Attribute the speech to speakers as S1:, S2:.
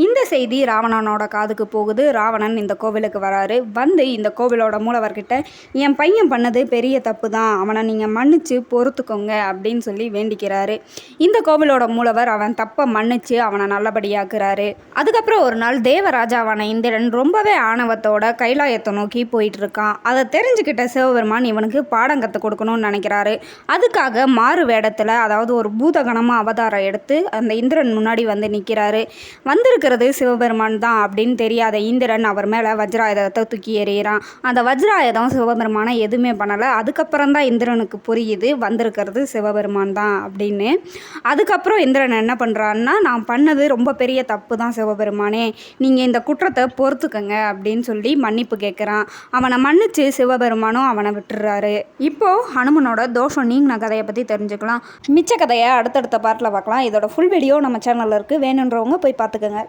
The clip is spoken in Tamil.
S1: இந்த செய்தி ராவணனோட காதுக்கு போகுது. ராவணன் இந்த கோவிலுக்கு வராரு. வந்து இந்த கோவிலோட மூலவர்கிட்ட என் பையன் பண்ணது பெரிய தப்பு தான் அவனை நீங்கள் மன்னிச்சு பொறுத்துக்கோங்க அப்படின்னு சொல்லி வேண்டிக்கிறாரு. இந்த கோவிலோட மூலவர் அவன் தப்பை மன்னிச்சு அவனை நல்லபடியாக்குறாரு. அதுக்கப்புறம் ஒரு நாள் தேவராஜாவான இந்திரன் ரொம்பவே ஆணவத்தோட கைலாயத்தை நோக்கி போயிட்டு இருக்கான் அதை தெரிஞ்சுக்கிட்ட சிவபெருமான் இவனுக்கு பாடம் கற்றுக் கொடுக்கணும்னு நினைக்கிறாரு. அதுக்காக மாறு வேடத்தில் அதாவது ஒரு பூதகணமாக அவதாரம் எடுத்து அந்த இந்திரன் முன்னாடி வந்து நிற்கிறாரு இருக்கிறது சிவபெருமான் தான் அப்படின்னு தெரியாத இந்திரன் அவர் மேலே வஜ்ராயுதத்தை தூக்கி எறிகிறான். அந்த வஜ்ராயுதம் சிவபெருமானை எதுவுமே பண்ணலை. அதுக்கப்புறம் தான் இந்திரனுக்கு புரியுது வந்திருக்கிறது சிவபெருமான் தான் அப்படின்னு. அதுக்கப்புறம் இந்திரன் என்ன பண்ணுறான்னா நான் பண்ணது ரொம்ப பெரிய தப்பு தான் சிவபெருமானே. நீங்கள் இந்த குற்றத்தை பொறுத்துக்கங்க அப்படின்னு சொல்லி மன்னிப்பு கேட்குறான் அவனை மன்னிச்சு சிவபெருமானும் அவனை விட்டுறாரு. இப்போது ஹனுமனோட தோஷம் நீங்கின கதையை பற்றி தெரிஞ்சுக்கலாம். மிச்ச கதையை அடுத்தடுத்த பார்ட்டில் பார்க்கலாம். இதோட ஃபுல் வீடியோ நம்ம சேனலில் இருக்குது வேணுன்றவங்க போய் பார்த்துக்கோங்க.